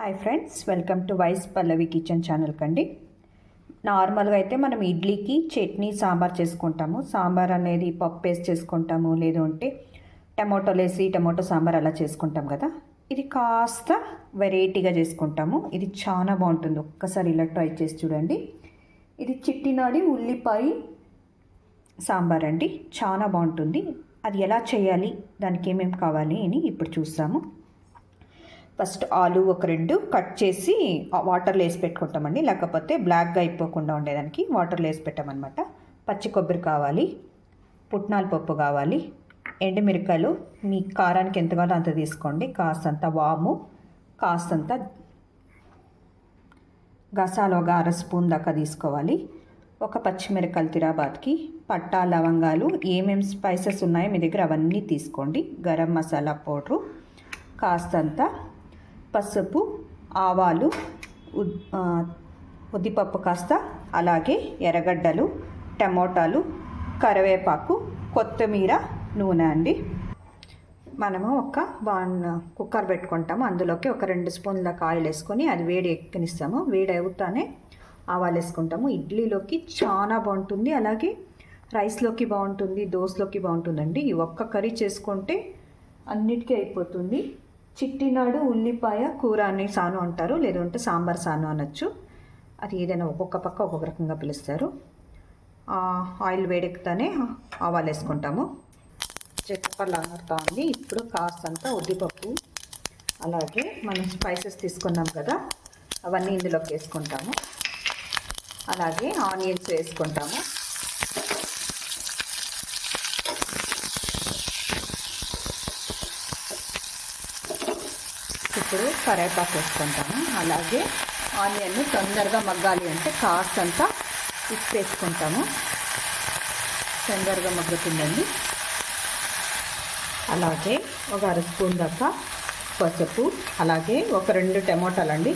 Hi friends welcome to వైస్ Pallavi kitchen ఛానల్కి అండి నార్మల్గా అయితే మనం ఇడ్లీకి చట్నీ సాంబార్ చేసుకుంటాము. సాంబార్ అనేది పప్పు వేసి చేసుకుంటాము లేదు అంటే టమాటోలు వేసి టమాటో సాంబార్ అలా చేసుకుంటాం కదా. ఇది కాస్త వెరైటీగా చేసుకుంటాము. ఇది చాలా బాగుంటుంది. ఒక్కసారి ఇలా ట్రై చేసి చూడండి. ఇది చిట్టినాడి ఉల్లిపాయ సాంబార్ అండి. చాలా బాగుంటుంది. అది ఎలా చేయాలి దానికి ఏమేమి కావాలి అని ఇప్పుడు చూస్తాము. ఫస్ట్ ఆలు ఒక రెండు కట్ చేసి వాటర్లో వేసి పెట్టుకుంటామండి. లేకపోతే బ్లాక్గా అయిపోకుండా ఉండేదానికి వాటర్లో వేసి పెట్టామన్నమాట. పచ్చి కొబ్బరి కావాలి పుట్నాల పప్పు కావాలి ఎండుమిరకాయలు మీ కారానికి ఎంత కావాలో అంత తీసుకోండి. కాస్తంత వాము కాస్తంత గసాలు ఒక అర స్పూన్ దాకా తీసుకోవాలి. ఒక పచ్చిమిరకాయలు తిరాబాద్కి పట్టా లవంగాలు ఏమేమి స్పైసెస్ ఉన్నాయో మీ దగ్గర అవన్నీ తీసుకోండి. గరం మసాలా పౌడరు కాస్తంత పసుపు ఆవాలు ఉద్- ఉద్దిపప్పు కాస్త అలాగే ఎర్రగడ్డలు టమోటాలు కరివేపాకు కొత్తిమీర నూనె అండి. మనము ఒక వాన్ కుక్కర్ పెట్టుకుంటాము. అందులోకి ఒక రెండు స్పూన్ల కాయలు వేసుకొని అది వేడి ఎక్కనిస్తాము. వేడి అవుతానే ఆవాలు వేసుకుంటాము ఇడ్లీలోకి చాలా బాగుంటుంది. అలాగే రైస్లోకి బాగుంటుంది దోశలోకి బాగుంటుందండి. ఈ ఒక్క కర్రీ చేసుకుంటే అన్నిటికీ అయిపోతుంది. చిట్టినాడు ఉల్లిపాయ కూర అనే సాను అంటారు. లేదంటే సాంబార్ సాను అనొచ్చు. అది ఏదైనా ఒక్కొక్క పక్క ఒక్కొక్క రకంగా పిలుస్తారు. ఆయిల్ వేడెక్కుతానే ఆవాలు వేసుకుంటాము. చెక్కపల్లంగడుతూ ఉంది. ఇప్పుడు కాస్తంత ఉద్దిపప్పు అలాగే మనం స్పైసెస్ తీసుకున్నాం కదా అవన్నీ ఇందులోకి వేసుకుంటాము. అలాగే ఆనియన్స్ వేసుకుంటాము. ఇప్పుడు కరేపాకు వేసుకుంటాము అలాగే ఆనియన్ తొందరగా మగ్గాలి అంటే కాస్తంత ఉప్పు వేసుకుంటాము. తొందరగా మగ్గుతుందండి. అలాగే ఒక అర స్పూన్ దాకా పసుపు అలాగే ఒక రెండు టమోటాలు అండి.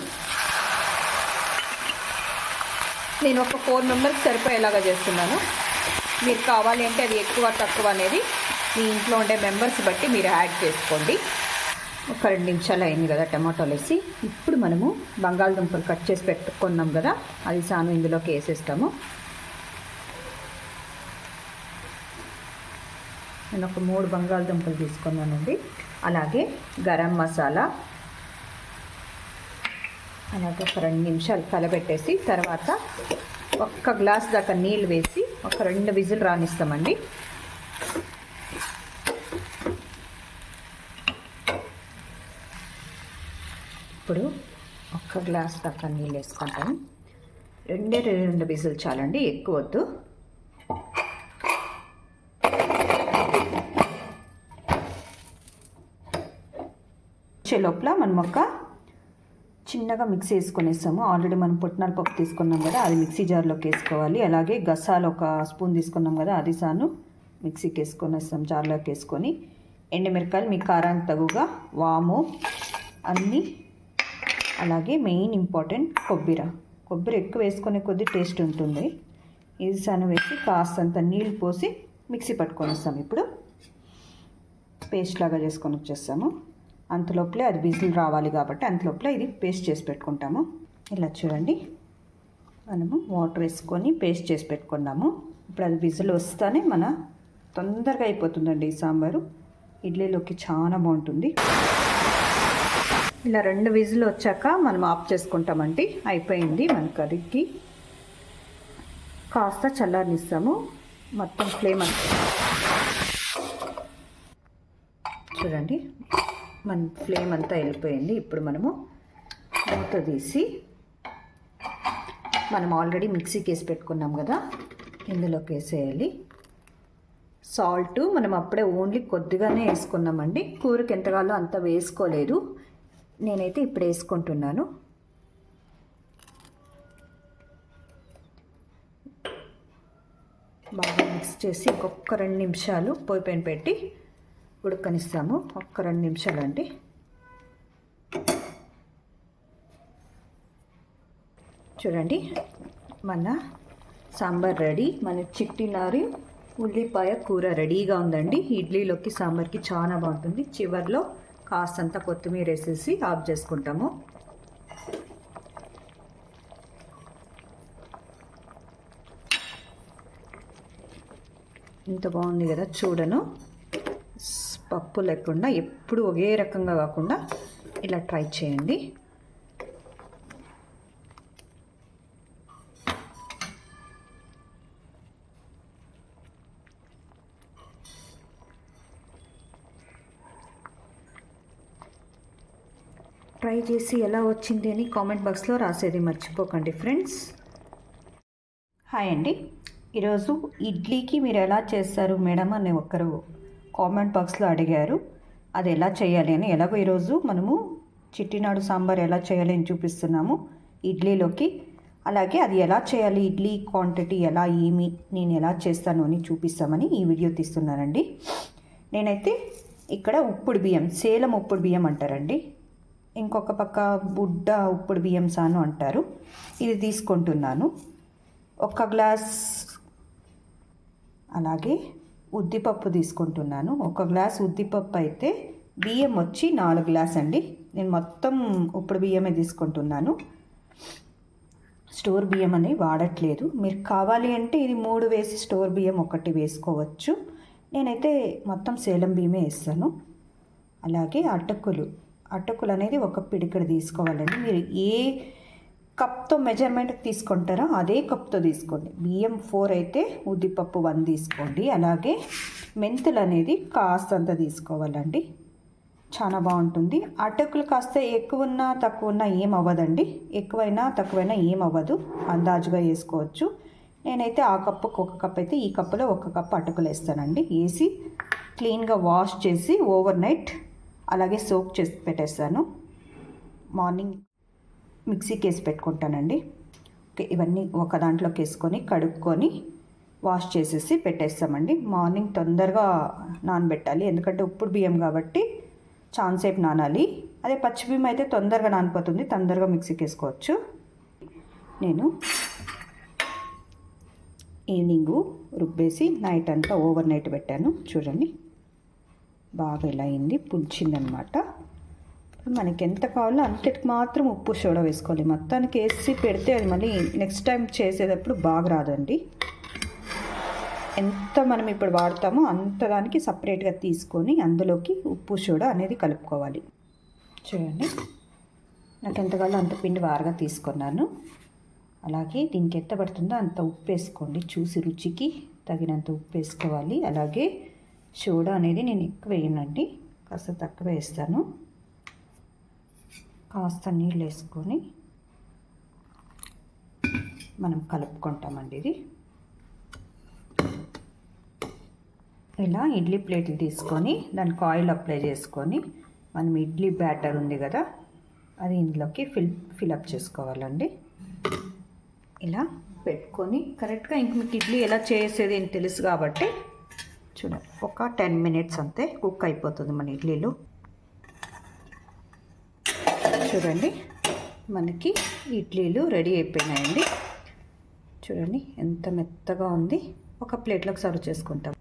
నేను ఒక ఫోర్ మెంబర్స్ సరిపోయేలాగా చేస్తున్నాను. మీరు కావాలి అంటే అది ఎక్కువ తక్కువ అనేది మీ ఇంట్లో ఉండే మెంబర్స్ బట్టి మీరు యాడ్ చేసుకోండి. ఒక రెండు నిమిషాలు అయింది కదా టమాటోలు వేసి. ఇప్పుడు మనము బంగాళదుంపలు కట్ చేసి పెట్టుకున్నాం కదా అది సాను ఇందులోకి వేసేస్తాము. నేను ఒక మూడు బంగాళదుంపలు తీసుకున్నానండి. అలాగే గరం మసాలా. అలాగే ఒక రెండు నిమిషాలు కలబెట్టేసి తర్వాత ఒక్క గ్లాస్ దాకా నీళ్ళు వేసి ఒక రెండు విజిల్ రానిస్తామండి. ఇప్పుడు ఒక్క గ్లాస్ దాకా నీళ్ళు వేసుకుంటాను రెండే రెండు బిజులు చాలండి ఎక్కువ వద్దు. వచ్చే లోపల మనం ఒక చిన్నగా మిక్సీ వేసుకునేసాము. ఆల్రెడీ మనం పుట్నాల పప్పు తీసుకున్నాం కదా అది మిక్సీ జార్లోకి వేసుకోవాలి. అలాగే గసాలు ఒక స్పూన్ తీసుకున్నాం కదా అది సాను మిక్సీకి వేసుకొనేస్తాం జార్లోకి వేసుకొని. ఎండుమిరకాయలు మీ కారానికి తగుగా వాము అన్నీ అలాగే మెయిన్ ఇంపార్టెంట్ కొబ్బరి. కొబ్బరి ఎక్కువ వేసుకునే కొద్ది టేస్ట్ ఉంటుంది. ఇది సన్న వేసి కాస్తంత నీళ్ళు పోసి మిక్సీ పట్టుకొని వస్తాం ఇప్పుడు. పేస్ట్ లాగా చేసుకొని వచ్చేస్తాము. అంతలోపలే అది విజిల్ రావాలి కాబట్టి అంతలోపలే ఇది పేస్ట్ చేసి పెట్టుకుంటాము. ఇలా చూడండి. మనము వాటర్ వేసుకొని పేస్ట్ చేసి పెట్టుకున్నాము. ఇప్పుడు అది విజిల్ వస్తేనే మన తొందరగా అయిపోతుందండి ఈ సాంబారు. ఇడ్లీలోకి చాలా బాగుంటుంది. ఇలా రెండు విజిల్ వచ్చాక మనం ఆఫ్ చేసుకుంటామండి. అయిపోయింది మన కర్రీకి. కాస్త చల్లారనిస్తాము. మొత్తం ఫ్లేమ్ అంతా. చూడండి. మన ఫ్లేమ్ అంతా వెళ్ళిపోయింది. ఇప్పుడు మనము మూత తీసి మనం ఆల్రెడీ మిక్సీకి వేసి పెట్టుకున్నాం కదా. ఇందులోకి వేసేయాలి సాల్ట్ మనం అప్పుడే ఓన్లీ కొద్దిగానే వేసుకున్నామండి. కూరకి ఎంత కావాలో అంత వేసుకోలేదు. నేనైతే ఇప్పుడు వేసుకుంటున్నాను. బాగా మిక్స్ చేసి ఒక్కొక్క రెండు నిమిషాలు పొయ్యి పైన పెట్టి ఉడకనిస్తాము. ఒక్క రెండు నిమిషాలు అండి. చూడండి మన సాంబార్ రెడీ. మన చిట్టినారి ఉల్లిపాయ కూర రెడీగా ఉందండి. ఇడ్లీలోకి సాంబార్కి చాలా బాగుంటుంది. చివర్లో కాస్తంత కొత్తిమీర వేసేసి ఆఫ్ చేసుకుంటాము. ఇంత బాగుంది కదా చూడను. పప్పు లేకుండా ఎప్పుడు ఒకే రకంగా కాకుండా ఇలా ట్రై చేయండి. ట్రై చేసి ఎలా వచ్చింది అని కామెంట్ బాక్స్లో రాసేది మర్చిపోకండి ఫ్రెండ్స్. హాయ్ అండి. ఈరోజు ఇడ్లీకి మీరు ఎలా చేస్తారు మేడం అని ఒకరు కామెంట్ బాక్స్లో అడిగారు. అది ఎలా చేయాలి అని ఎలాగో ఈరోజు మనము చిట్టినాడు సాంబార్ ఎలా చేయాలి అని చూపిస్తున్నాము ఇడ్లీలోకి. అలాగే అది ఎలా చేయాలి ఇడ్లీ క్వాంటిటీ ఎలా ఏమి నేను ఎలా చేస్తాను అని చూపిస్తామని ఈ వీడియో తీస్తున్నానండి. నేనైతే ఇక్కడ ఉప్పుడు బియ్యం సేలం ఉప్పుడు బియ్యం అంటారండి. ఇంకొక పక్క బుడ్డ ఉప్పుడు బియ్యం సాను అంటారు. ఇది తీసుకుంటున్నాను. ఒక గ్లాస్ అలాగే ఉద్దిపప్పు తీసుకుంటున్నాను. ఒక గ్లాస్ ఉద్దిపప్పు అయితే బియ్యం వచ్చి నాలుగు గ్లాస్ అండి. నేను మొత్తం ఉప్పుడు బియ్యమే తీసుకుంటున్నాను. స్టోర్ బియ్యం అని వాడట్లేదు. మీరు కావాలి అంటే ఇది మూడు వేసి స్టోర్ బియ్యం ఒకటి వేసుకోవచ్చు. నేనైతే మొత్తం సేలం బియ్యమే వేస్తాను. అలాగే అటుకులు. అటుకులు అనేది ఒక పిడికడ తీసుకోవాలండి. మీరు ఏ కప్తో మెజర్మెంట్ తీసుకుంటారో అదే కప్తో తీసుకోండి. బియ్యం ఫోర్ అయితే ఉద్దిపప్పు వన్ తీసుకోండి. అలాగే మెంతులు అనేది కాస్తంత తీసుకోవాలండి. చాలా బాగుంటుంది. అటుకులు కాస్త ఎక్కువ ఉన్నా తక్కువ ఉన్నా ఏం అవ్వదండి. ఎక్కువైనా తక్కువైనా ఏం అవ్వదు. అందాజుగా వేసుకోవచ్చు. నేనైతే ఆ కప్పుకు ఒక కప్ అయితే ఈ కప్పులో ఒక కప్ అటుకులు వేస్తానండి. వేసి క్లీన్గా వాష్ చేసి ఓవర్ నైట్ అలాగే సోక్ చేసి పెట్టేస్తాను. మార్నింగ్ మిక్సీకి వేసి పెట్టుకుంటానండి. ఓకే ఇవన్నీ ఒక దాంట్లోకి వేసుకొని కడుక్కొని వాష్ చేసేసి పెట్టేస్తామండి. మార్నింగ్ తొందరగా నానబెట్టాలి. ఎందుకంటే ఉప్పుడు బియ్యం కాబట్టి చాలాసేపు నానాలి. అదే పచ్చి బియ్యం అయితే తొందరగా నానిపోతుంది. తొందరగా మిక్సీకి వేసుకోవచ్చు నేను ఈవినింగు రుబ్బేసి నైట్ అంతా ఓవర్ నైట్ పెట్టాను. చూడండి. బాగా ఇలా అయింది పులిచిందనమాట. మనకి ఎంత కావాలో అంతటికి మాత్రం ఉప్పు సోడా వేసుకోవాలి. మొత్తానికి వేసి పెడితే అది మళ్ళీ నెక్స్ట్ టైం చేసేటప్పుడు బాగా రాదండి. ఎంత మనం ఇప్పుడు వాడతామో అంత దానికి సపరేట్గా తీసుకొని అందులోకి ఉప్పు సోడా అనేది కలుపుకోవాలి. చూడండి. నాకు ఎంత కావాలో అంత పిండి వారగా తీసుకున్నాను. అలాగే దీనికి ఎంత పడుతుందో అంత ఉప్పు వేసుకోండి. చూసి రుచికి తగినంత ఉప్పు వేసుకోవాలి. అలాగే సోడా అనేది నేను ఎక్కువ వేయనండి. కాస్త తక్కువ వేస్తాను. కాస్త నీళ్ళు వేసుకొని మనం కలుపుకుంటామండి ఇది. ఇలా ఇడ్లీ ప్లేట్లు తీసుకొని దానికి ఆయిల్ అప్లై చేసుకొని మనం ఇడ్లీ బ్యాటర్ ఉంది కదా అది ఇందులోకి ఫిల్ ఫిలప్ చేసుకోవాలండి. ఇలా పెట్టుకొని కరెక్ట్గా ఇంక మీకు ఇడ్లీ ఎలా చేసేది అని తెలుసు కాబట్టి చూడండి ఒక టెన్ మినిట్స్ అంతే కుక్ అయిపోతుంది మన ఇడ్లీలు. చూడండి మనకి ఇడ్లీలు రెడీ అయిపోయినాయండి. చూడండి ఎంత మెత్తగా ఉంది. ఒక ప్లేట్లోకి సర్వ్ చేసుకుంటాం.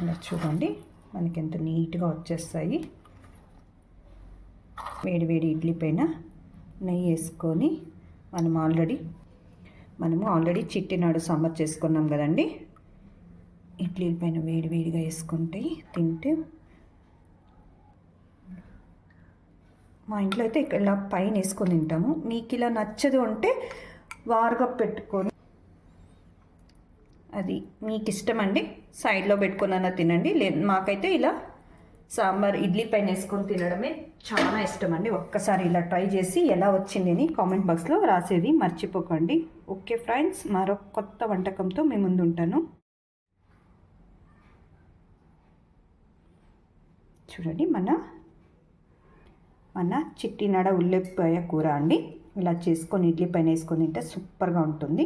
ఇలా చూడండి మనకి ఎంత నీట్గా వచ్చేస్తాయి. వేడి వేడి ఇడ్లీ పైన నెయ్యి వేసుకొని మనం ఆల్రెడీ మనము ఆల్రెడీ చిట్టినాడు సమ్మర్ చేసుకున్నాం కదండి. ఇడ్లీ పైన వేడి వేడిగా వేసుకుంటే తింటే మా ఇంట్లో అయితే ఇక్కడ ఇలా పైన వేసుకొని తింటాము. మీకు ఇలా నచ్చదు అంటే వారుగా పెట్టుకొని అది మీకు ఇష్టం అండి సైడ్లో పెట్టుకున్న తినండి. లేదు మాకైతే ఇలా సాంబార్ ఇడ్లీ పైన వేసుకొని తినడమే చాలా ఇష్టం అండి ఒక్కసారి ఇలా ట్రై చేసి ఎలా వచ్చింది అని కామెంట్ బాక్స్లో రాసేది మర్చిపోకండి. ఓకే ఫ్రెండ్స్ మరొక కొత్త వంటకంతో మీ ముందు చూడండి మన మన చిట్టినడ ఉల్లిపాయ కూర అండి. ఇలా చేసుకొని ఇడ్లీ పైన వేసుకొని తింటే సూపర్గా ఉంటుంది.